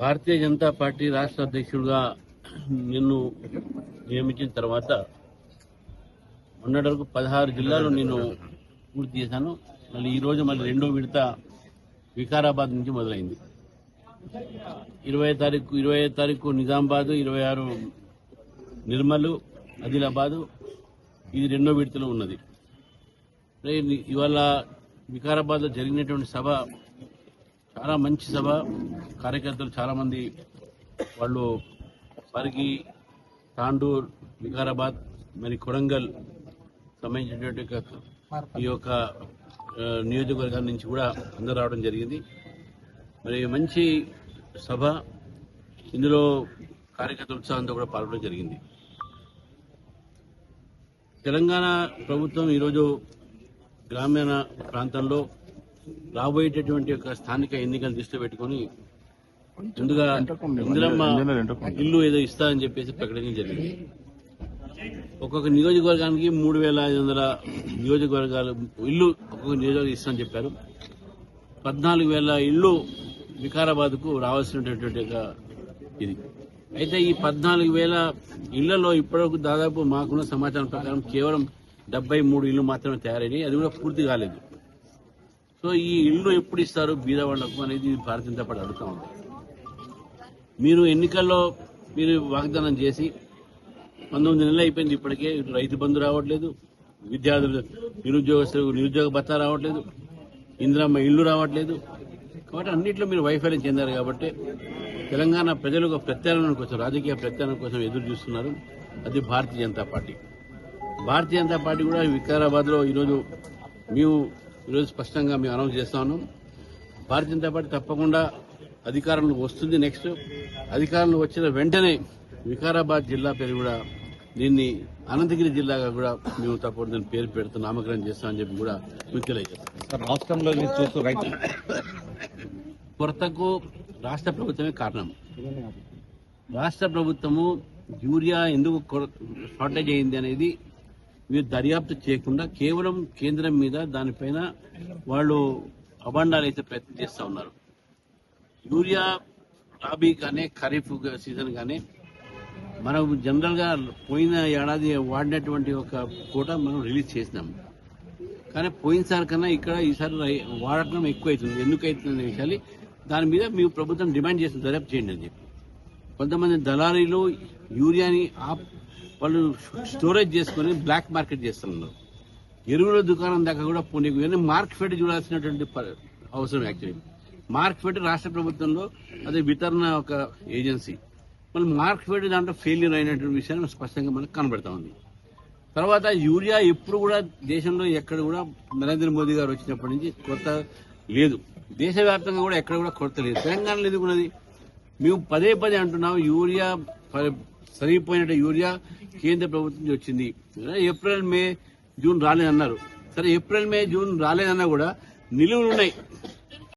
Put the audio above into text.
భారతీయ Janata party రాష్ట్ర అధ్యక్షుడిగా నిన్ను నియమించిన తర్వాత మొన్నటి వరకు పదహారు జిల్లాలు నేను పూర్తి చేశాను. మళ్ళీ ఈరోజు మళ్ళీ రెండో విడత వికారాబాద్ నుంచి మొదలైంది. ఇరవై తారీఖు ఇరవై తారీఖు నిజామాబాద్ ఇరవై ఆరు నిర్మలు ఆదిలాబాద్ ఇది రెండో విడతలో ఉన్నది. ఇవాళ వికారాబాద్లో జరిగినటువంటి సభ చాలా మంచి సభ. కార్యకర్తలు చాలా మంది వాళ్ళు పరిగి తాండూర్ వికారాబాద్ మరి కొడంగల్ సంబంధించినటువంటి ఈ యొక్క నియోజకవర్గాల నుంచి కూడా అందరూ రావడం జరిగింది. మరి మంచి సభ ఇందులో కార్యకర్త ఉత్సాహంతో కూడా పాల్గొనడం జరిగింది. తెలంగాణ ప్రభుత్వం ఈరోజు గ్రామీణ ప్రాంతంలో రాబోయేటటువంటి యొక్క స్థానిక ఎన్నికలు దృష్టిలో పెట్టుకొని ముందుగా ఇందిరమ్మ ఇల్లు ఏదో ఇస్తా అని చెప్పేసి ప్రకటించడం జరిగింది. ఒక్కొక్క నియోజకవర్గానికి మూడు వేల ఐదు వందల నియోజకవర్గాలు ఇల్లు ఒక్కొక్క నియోజకవర్గం ఇస్తామని చెప్పారు. పద్నాలుగు వేల ఇల్లు వికారాబాద్కు రావాల్సినటువంటి ఇది. అయితే ఈ పద్నాలుగు వేల ఇళ్ళలో ఇప్పటివరకు దాదాపు మాకున్న సమాచారం ప్రకారం కేవలం డెబ్బై మూడు ఇళ్ళు మాత్రమే తయారైనాయి. అది కూడా పూర్తి కాలేదు. సో ఈ ఇల్లు ఎప్పుడు ఇస్తారు? బీద వాళ్ళకు అనేది భారతీయ జనతా పార్టీ అడుగుతా ఉంది. మీరు ఎన్నికల్లో మీరు వాగ్దానం చేసి పంతొమ్మిది నెలలు అయిపోయింది ఇప్పటికే ఇటు రైతు బంధు రావట్లేదు విద్యార్థులు నిరుద్యోగస్తులకు నిరుద్యోగ భత్తా రావట్లేదు ఇందిరమ్మ ఇల్లు రావట్లేదు. కాబట్టి అన్నింటిలో మీరు వైఫల్యం చెందారు కాబట్టి తెలంగాణ ప్రజలు ఒక ప్రత్యామ్నాయం కోసం రాజకీయ ప్రత్యామ్నాయం కోసం ఎదురు చూస్తున్నారు. అది భారతీయ జనతా పార్టీ. భారతీయ జనతా పార్టీ కూడా వికారాబాద్లో ఈరోజు మేము ఈరోజు స్పష్టంగా మేము అనౌన్స్ చేస్తా ఉన్నాం. భారతీయ జనతా పార్టీ తప్పకుండా అధికారంలో వస్తుంది నెక్స్ట్. అధికారంలో వచ్చిన వెంటనే వికారాబాద్ జిల్లా పేరు కూడా దీన్ని అనంతగిరి జిల్లాగా కూడా మేము తప్పకుండా దీని పేరు పెడుతూ నామకరణం చేస్తామని చెప్పి కూడా మీకు తెలియజేస్తాం. రాష్ట్రంలో చూస్తూ రైతు కొరతకు రాష్ట్ర ప్రభుత్వమే కారణం. రాష్ట్ర ప్రభుత్వము యూరియా ఎందుకు షార్టేజ్ అయింది అనేది మీరు దర్యాప్తు చేయకుండా కేవలం కేంద్రం మీద దానిపైన వాళ్ళు అబండాలు అయితే ప్రయత్నం చేస్తూ ఉన్నారు. యూరియా రాబీ కానీ ఖరీఫ్ సీజన్ కానీ మనం జనరల్గా పోయిన ఏడాది వాడినటువంటి ఒక కోట మనం రిలీజ్ చేసినాం. కానీ పోయినసారి కన్నా ఇక్కడ ఈసారి రై- వాడకం ఎక్కువ అవుతుంది ఎందుకు అవుతుంది అనే విషయాలు దాని మీద మేము ప్రభుత్వం డిమాండ్ చేసిన దర్యాప్తు చేయండి అని చెప్పి. కొంతమంది దళారీలు యూరియాని ఆప్ వాళ్ళు స్టోరేజ్ చేసుకొని బ్లాక్ మార్కెట్ చేస్తున్నారు. ఎరువుల దుకాణం దాకా కూడా పోనీ మార్క్ ఫెడ్ చూడాల్సినటువంటి ప- అవసరం యాక్చువల్లీ మార్క్ ఫెడ్ రాష్ట్ర ప్రభుత్వంలో అదే వితరణ ఒక ఏజెన్సీ. మళ్ళీ మార్క్ ఫెడ్ దాంట్లో ఫెయిల్యూర్ అయినటువంటి విషయాన్ని స్పష్టంగా మనకు కనబడతా ఉంది. తర్వాత యూరియా ఎప్పుడు కూడా దేశంలో ఎక్కడ కూడా నరేంద్ర మోదీ గారు వచ్చినప్పటి నుంచి కొత్త లేదు. దేశవ్యాప్తంగా కూడా ఎక్కడ కూడా కొరత లేదు. తెలంగాణలో ఎదుగున్నది మేము పదే పదే అంటున్నాం యూరియా ప- సరిపోయినట్టు యూరియా కేంద్ర ప్రభుత్వం నుంచి వచ్చింది. ఏప్రిల్ మే జూన్ రాలేదన్నారు. సరే ఏప్రిల్ మే జూన్ రాలేదన్నా కూడా నిలువలు ఉన్నాయి.